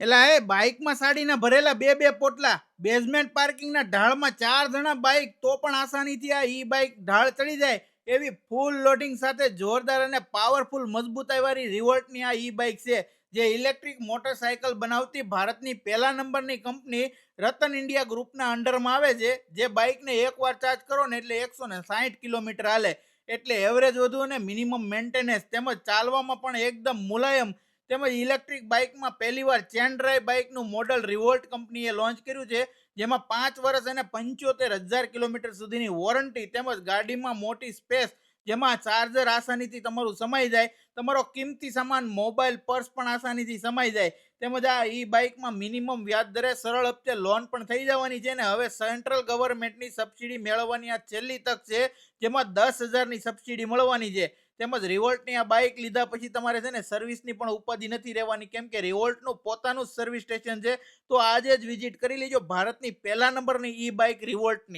એલા, એ બાઇકમાં સાડીના ભરેલા બે બે પોટલા બેઝમેન્ટ પાર્કિંગના ઢાળમાં ચાર જણા બાઇક, તો પણ આસાનીથી આ ઈ બાઇક ઢાળ ચડી જાય એવી ફૂલ લોડિંગ સાથે જોરદાર અને પાવરફુલ મજબૂતાઈવાળી રિવોલ્ટની આ ઈ બાઇક છે, જે ઇલેક્ટ્રિક મોટરસાયકલ બનાવતી ભારતની પહેલા નંબરની કંપની રતન ઇન્ડિયા ગ્રુપના અંડરમાં આવે છે, જે બાઇકને એકવાર ચાર્જ કરો ને એટલે એકસો ને સાહીઠ કિલોમીટર હાલે. એટલે એવરેજ વધુ અને મિનિમમ મેન્ટેનન્સ તેમજ ચાલવામાં પણ એકદમ મુલાયમ તેમજ ઇલેક્ટ્રિક બાઇકમાં પહેલીવાર ચેન ડ્રાઈવ બાઇકનું મોડલ રિવોલ્ટ કંપનીએ લોન્ચ કર્યું છે, જેમાં પાંચ વર્ષ અને પંચોતેર હજાર કિલોમીટર સુધીની વોરંટી તેમજ ગાડીમાં મોટી સ્પેસ જેમાં ચાર્જર આસાનીથી તમારું સમાઈ જાય, તમારો કિંમતી સામાન મોબાઈલ પર્સ પણ આસાનીથી સમાઈ જાય. તેમજ આ ઈ બાઇકમાં મિનિમમ વ્યાજ દરે સરળ હપ્તે લોન પણ થઈ જવાની છે ને હવે સેન્ટ્રલ ગવર્મેન્ટની સબસિડી મેળવવાની આ છેલ્લી તક છે, જેમાં દસ હજારની સબસિડી મળવાની છે. તેમજ રિવોલ્ટની આ બાઇક લીધા પછી તમારે છે ને સર્વિસની પણ ઉપાધિ નથી રહેવાની. કેમ કે રિવોલ્ટનું પોતાનું સર્વિસ સ્ટેશન છે. તો આજે જ વિઝિટ કરી લેજો ભારતની પહેલા નંબરની ઈ બાઇક રિવોલ્ટની